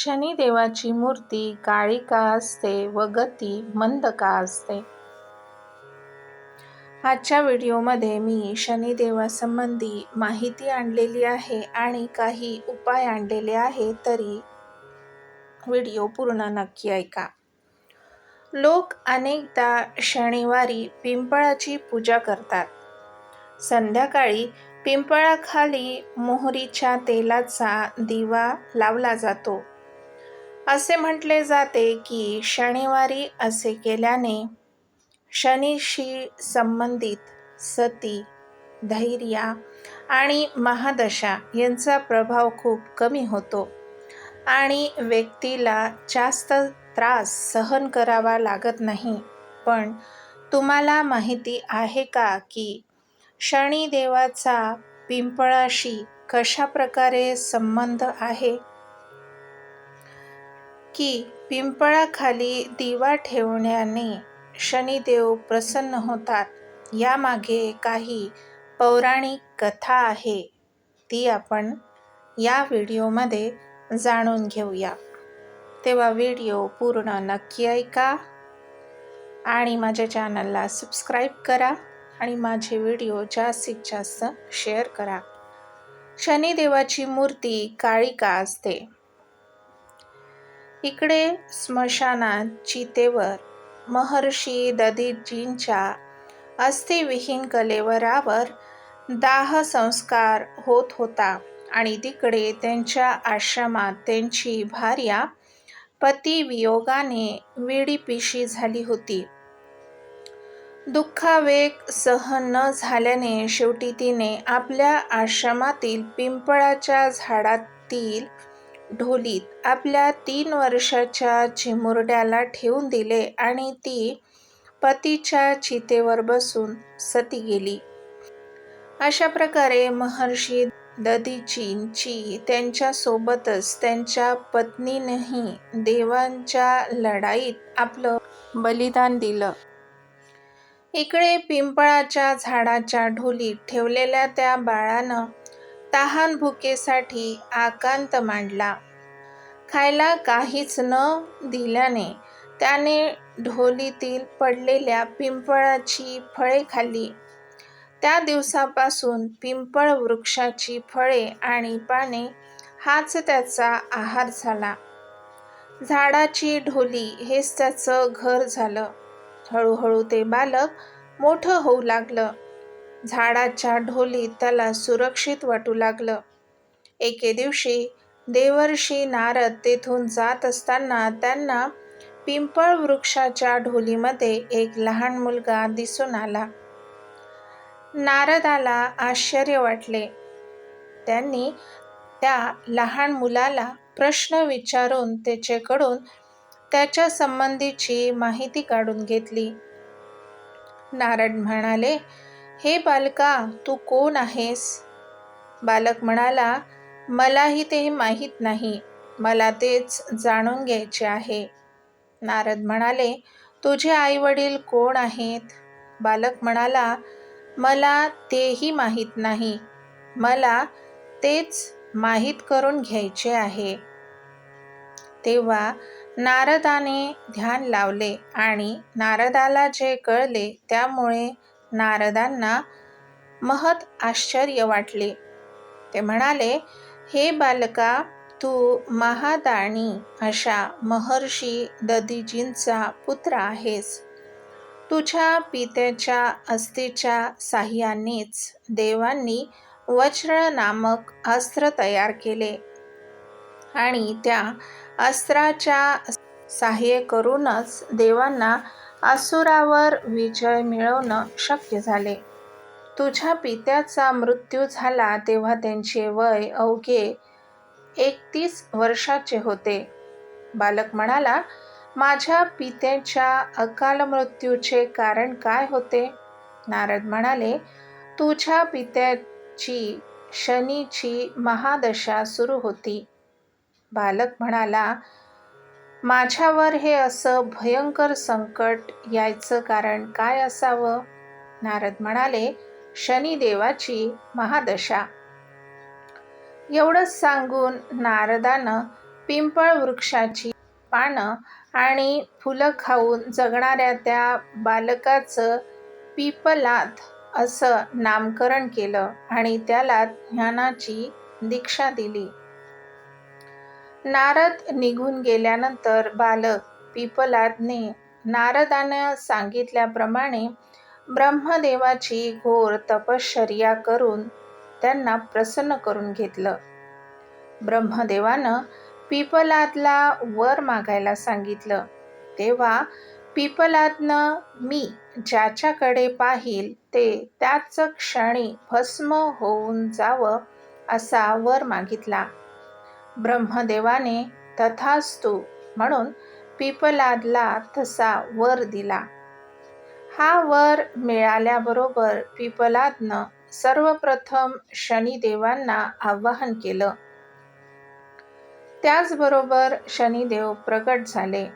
शनिदेवाची मूर्ती काळी का असते व गती मंद का असते? आजच्या व्हिडिओमध्ये मी शनिदेवासंबंधी माहिती आणलेली आहे आणि काही उपाय आणलेले आहे तरी व्हिडिओ पूर्ण नक्की ऐका. लोक अनेकदा शनिवारी पिंपळाची पूजा करतात. संध्याकाळी पिंपळाखाली मोहरीच्या तेलाचा दिवा लावला जातो. असे म्हटले जाते की शनिवारी असे केल्याने शनीशी संबंधित सती धैर्य आणि महादशा यांचा प्रभाव खूप कमी होतो आणि व्यक्तीला जास्त त्रास सहन करावा लागत नाही. पण तुम्हाला माहिती आहे का की शनिदेवाचा पिंपळाशी कशा प्रकारे संबंध आहे? की पिंपळाखाली दिवा ठेवण्याने शनिदेव प्रसन्न होतात. यामागे काही पौराणिक कथा आहे. ती आपण या व्हिडिओमध्ये जाणून घेऊया. तेव्हा व्हिडिओ पूर्ण नक्की ऐका आणि माझ्या चॅनलला सबस्क्राईब करा आणि माझे व्हिडिओ जास्तीत जास्त शेअर करा. शनिदेवाची मूर्ती काळी का असते. इकडे स्मशानात चितेवर महर्षी दधीजींच्या अस्थिविहीन कलेवरावर दाह संस्कार होत होता आणि तिकडे त्यांच्या आश्रमात त्यांची भार्या पतिवियोगाने विडीपिशी झाली होती. दुःखावेग सहन न झाल्याने शेवटी तिने आपल्या आश्रमातील पिंपळाच्या झाडातील ढोलीत आपल्या तीन वर्षाच्या चिमुरड्याला ठेवून दिले आणि ती पतीच्या चितेवर बसून सती गेली. अशा प्रकारे महर्षी दधीचींची त्यांच्यासोबतच त्यांच्या पत्नीनंही देवांच्या लढाईत आपलं बलिदान दिलं. इकडे पिंपळाच्या झाडाच्या ढोलीत ठेवलेल्या त्या बाळानं तहान भुकेसाठी आकांत मांडला. खायला काहीच न दिल्याने त्याने ढोलीतील पडलेल्या पिंपळाची फळे खाल्ली. त्या दिवसापासून पिंपळ वृक्षाची फळे आणि पाने हाच त्याचा आहार झाला. झाडाची ढोली हेच त्याचं घर झालं. हळूहळू ते बालक मोठं होऊ लागलं. झाडाच्या ढोलीत त्याला सुरक्षित वाटू लागलं. एके दिवशी देवर्षी नारद तेथून जात असताना त्यांना पिंपळ वृक्षाच्या ढोलीमध्ये एक लहान मुलगा दिसून आला. नारदाला आश्चर्य वाटले. त्यांनी त्या लहान मुलाला प्रश्न विचारून त्याच्याकडून त्याच्या संबंधीची माहिती काढून घेतली. नारद म्हणाले हे बालका तू कोण आहेस? बालक म्हणाला मलाही ते माहीत नाही. मला तेच जाणून घ्यायचे आहे. नारद म्हणाले तुझे आई वडील कोण आहेत? बालक म्हणाला मला तेही माहीत नाही. मला तेच माहीत करून घ्यायचे आहे. तेव्हा नारदाने ध्यान लावले आणि नारदाला जे कळले त्यामुळे नारदांना महत आश्चर्य वाटले. ते म्हणाले हे बालका तू महादाणी अशा महर्षी दधीजींचा पुत्र आहेस. तुझ्या पित्याच्या अस्थिच्या साह्यानेच देवांनी वज्र नामक अस्त्र तयार केले आणि त्या अस्त्राच्या साह्य करूनच देवांना असुरावर विजय मिळवणं शक्य झाले. तुझ्या पित्याचा मृत्यू झाला तेव्हा त्यांचे वय अवघे एकतीस वर्षाचे होते. बालक म्हणाला माझ्या पित्याच्या अकाल मृत्यूचे कारण काय होते? नारद म्हणाले तुझ्या पित्याची शनीची महादशा सुरू होती. बालक म्हणाला माझ्यावर हे असं भयंकर संकट यायचं कारण काय असावं? नारद म्हणाले शनिदेवाची महादशा. एवढंच सांगून नारदानं पिंपळ वृक्षाची पानं आणि फुलं खाऊन जगणाऱ्या त्या बालकाचं पिपलात असं नामकरण केलं आणि त्याला ज्ञानाची दीक्षा दिली. नारद निघून गेल्यानंतर बालक पिपलादने नारदानं सांगितल्याप्रमाणे ब्रह्मदेवाची घोर तपश्चर्या करून त्यांना प्रसन्न करून घेतलं. ब्रह्मदेवानं पिपलादला वर मागायला सांगितलं. तेव्हा पिपलादनं मी ज्याच्याकडे पाहिल ते त्याच क्षणी भस्म होऊन जावं असा वर मागितला. ब्रह्मदेवाने तथास्तु म्हणून पिपलादला तसा वर दिला. हा वर मिळाल्याबरोबर पिपलादनं सर्वप्रथम शनिदेवांना आवाहन केलं. त्याचबरोबर शनिदेव प्रकट झाले.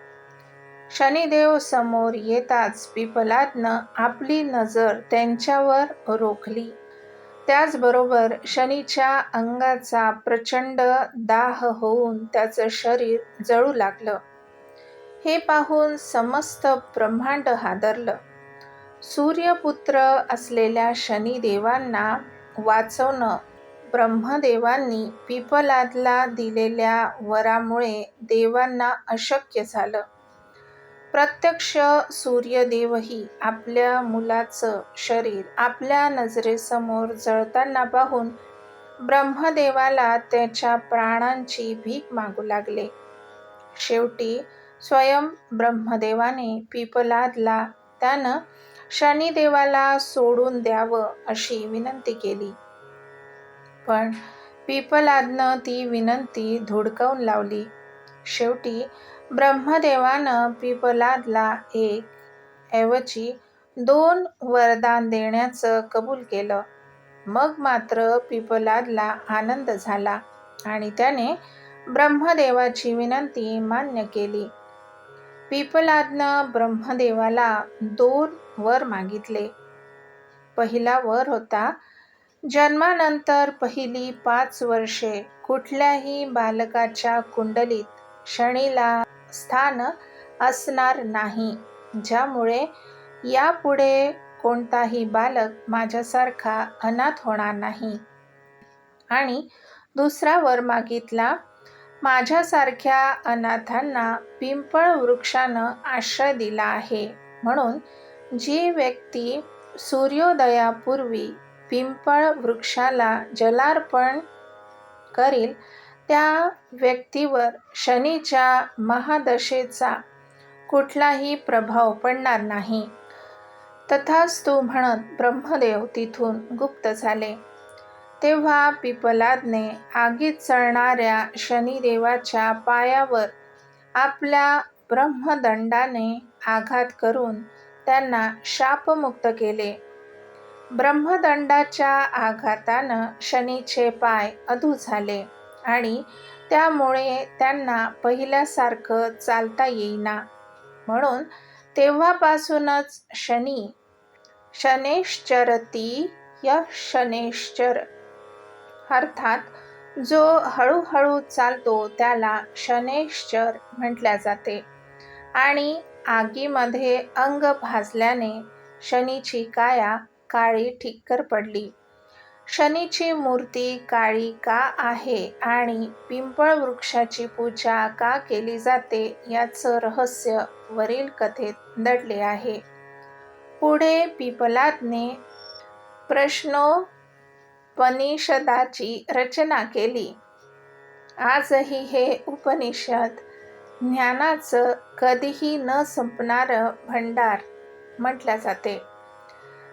शनिदेव समोर येताच पिपलादनं आपली नजर त्यांच्यावर रोखली. त्याचबरोबर शनीच्या अंगाचा प्रचंड दाह होऊन त्याचं शरीर जळू लागलं. हे पाहून समस्त ब्रह्मांड हादरलं. सूर्यपुत्र असलेल्या शनिदेवांना वाचवणं ब्रह्मदेवांनी पिपलादला दिलेल्या वरामुळे देवांना अशक्य झालं. प्रत्यक्ष सूर्यदेवही आपल्या मुलाचं शरीर आपल्या नजरेसमोर जळताना पाहून ब्रह्मदेवाला त्याच्या प्राणांची भीक मागू लागले. शेवटी स्वयं ब्रह्मदेवाने पिपलादला त्यानं शनिदेवाला सोडून द्यावं अशी विनंती केली. पण पिपलादनं ती विनंती धुडकावून लावली. शेवटी ब्रह्मदेवानं पिपलादला एक ऐवजी दोन वरदान देण्याचं कबूल केलं. मग मात्र पिपलादला आनंद झाला आणि त्याने ब्रह्मदेवाची विनंती मान्य केली. पिपलादनं ब्रह्मदेवाला दोन वर मागितले. पहिला वर होता जन्मानंतर पहिली पाच वर्षे कुठल्याही बालकाच्या कुंडलीत शनीला स्थान असणार नाही. ज्यामुळे यापुढे कोणताही बालक माझ्यासारखा अनाथ होणार नाही. आणि दुसरा वर मागितला माझ्यासारख्या अनाथांना पिंपळ वृक्षानं आश्रय दिला आहे. म्हणून जी व्यक्ती सूर्योदयापूर्वी पिंपळ वृक्षाला जलार्पण करील त्या व्यक्तीवर शनीच्या महादशेचा कुठलाही प्रभाव पडणार नाही. तथास्तु म्हणत ब्रह्मदेव तिथून गुप्त झाले. तेव्हा पिपलादने आगीत चढणाऱ्या शनिदेवाच्या पायावर आपल्या ब्रह्मदंडाने आघात करून त्यांना शापमुक्त केले. ब्रह्मदंडाच्या आघातानं शनीचे पाय अधू झाले. आणि त्यामुळे त्यांना पहिल्यासारखं चालता येईना. म्हणून तेव्हापासूनच शनी शनेश्चरती य शनेश्चर अर्थात जो हळूहळू चालतो त्याला शनेश्चर म्हटल्या जाते. आणि आगीमध्ये अंग भाजल्याने शनीची काया काळी ठिक्कर पडली. शनीची मूर्ती काळी का आहे आणि पिंपळ वृक्षाची पूजा का केली जाते याचं रहस्य वरील कथेत दडले आहे. पुढे पिपलातने प्रश्नोपनिषदाची रचना केली. आजही हे उपनिषद ज्ञानाचं कधीही न संपणारं भंडार म्हटलं जाते.